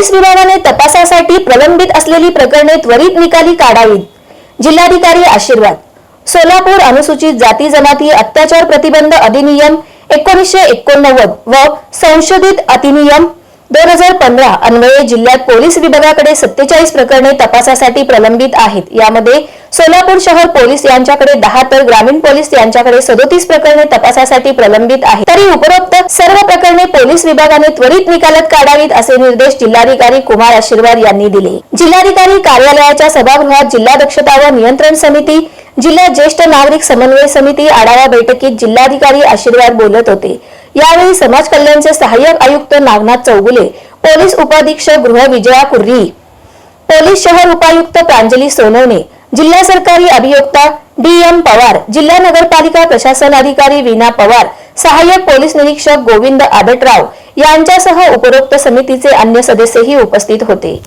Police विभागाने तपासासाठी प्रलंबित असलेली प्रकरणे त्वरित निकाली काढावीत. जिल्हाधिकारी आशीर्वाद. सोलापूर अनुसूचित जाती जमाती अत्याचार प्रतिबंध अधिनियम एकोणीसशे एकोणनव्वद व संशोधित अधिनियम दोन हजार पंधरा अन्वये जिल्ह्यात पोलीस विभागाकडे सत्तेचाळीस प्रकरणे तपासासाठी प्रलंबित आहेत. यामध्ये सोलापूर शहर पोलीस यांच्याकडे दहा तर ग्रामीण पोलीस यांच्याकडे सदोतीस प्रकरणे तपासासाठी प्रलंबित आहेत. तरी उपरोक्त सर्व प्रकरणे पोलीस विभागाने त्वरित निकालात काढावीत असे निर्देश जिल्हाधिकारी कुमार आशीर्वाद यांनी दिले. जिल्हाधिकारी कार्यालयाच्या सभागृहात जिल्हा दक्षता व नियंत्रण समिती जिल्हा ज्येष्ठ नागरिक समन्वय समिती आढावा बैठकीत जिल्हाधिकारी आशीर्वाद बोलत होते. यावेळी समाज कल्याणचे सहाय्यक आयुक्त नागनाथ चौगुले पोलीस उपाधीक्षक गृह विजया कुर्री पोलीस शहर उपायुक्त प्रांजली सोनवणे जिल्हा सरकारी अभियोक्ता डी एम पवार जिल्हा नगरपालिका प्रशासन अधिकारी वीणा पवार सहाय्यक पोलीस निरीक्षक गोविंद आबेटराव यांच्यासह उपरोक्त समितीचे अन्य सदस्यही उपस्थित होते.